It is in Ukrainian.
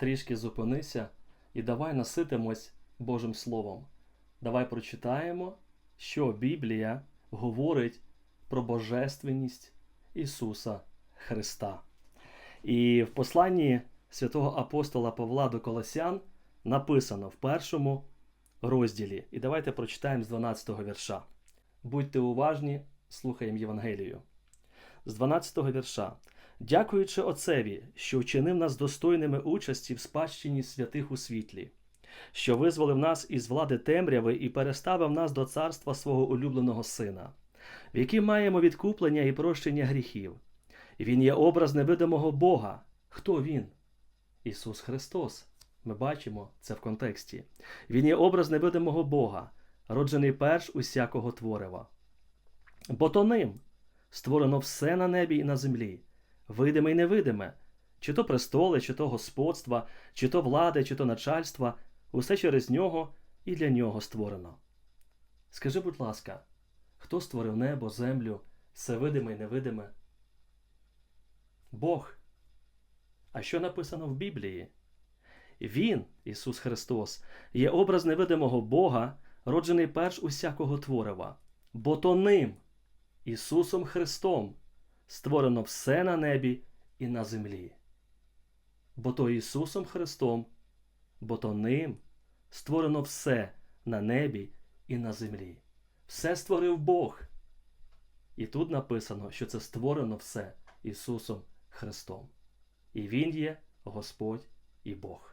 трішки зупинися і давай наситимось Божим Словом. Давай прочитаємо, що Біблія говорить про божественність Ісуса Христа. І в посланні святого апостола Павла до Колосян написано в першому розділі. І давайте прочитаємо з 12 вірша. Будьте уважні, слухаємо Євангелію. З 12 вірша. Дякуючи Отцеві, що вчинив нас достойними участі в спадщині святих у світлі, що визволив нас із влади темряви і переставив нас до царства свого улюбленого Сина, в яким маємо відкуплення і прощення гріхів. Він є образ невидимого Бога. Хто він? Ісус Христос. Ми бачимо це в контексті. Він є образ невидимого Бога, роджений перш усякого творива. Бо то ним створено все на небі і на землі, видиме й невидиме, чи то престоли, чи то господства, чи то влади, чи то начальства, усе через нього і для нього створено. Скажи, будь ласка, хто створив небо, землю, все видиме й невидиме? Бог. А що написано в Біблії? Він, Ісус Христос, є образ невидимого Бога, роджений перш усякого творива, бо то ним, Ісусом Христом, створено все на небі і на землі. Бо то Ісусом Христом, бо то ним створено все на небі і на землі. Все створив Бог. І тут написано, що це створено все Ісусом Христом. І Він є Господь і Бог.